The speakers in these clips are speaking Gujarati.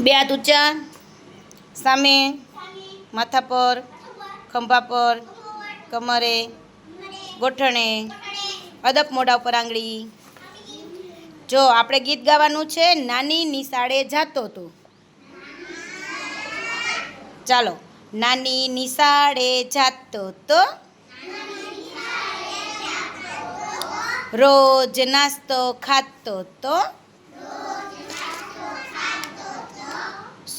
બે હાથ ઊંચા સામે માથા પર ખંભા પર કમરે ગોઠણે અદબ મોઢા ઉપર આંગળી જો આપણે ગીત ગાવાનું છે નાની નિશાળે જાતો તો ચાલો નાની નિશાળે જાતો તો રોજ નાસ્તો ખાતો તો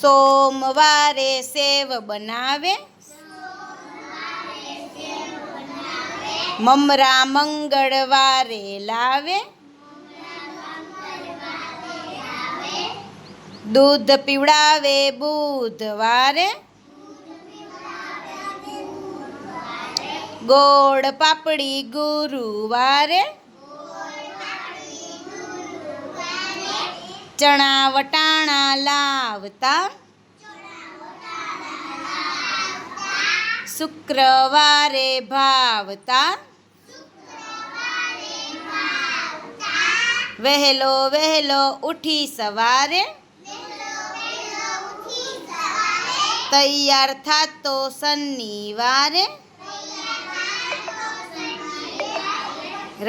સોમવારે સેવ બનાવે સોમવારે સેવ બનાવે મમરા મંગળવારે લાવે મંગળવાર પર ગાજે આવે દૂધ પીવડાવે બુધવારે દૂધ પીવડાવે બુધવારે ગોળ પાપડી ગુરુવારે ચણા વટાણા લાવતા શુક્રવારે ભાવતા વહેલો વહેલો ઉઠી સવારે તૈયાર થતો શનિવારે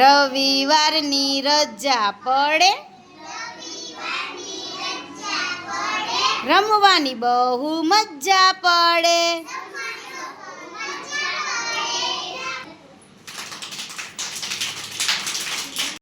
રવિવારની રજા પડે રમવાની બહુ મજા પડે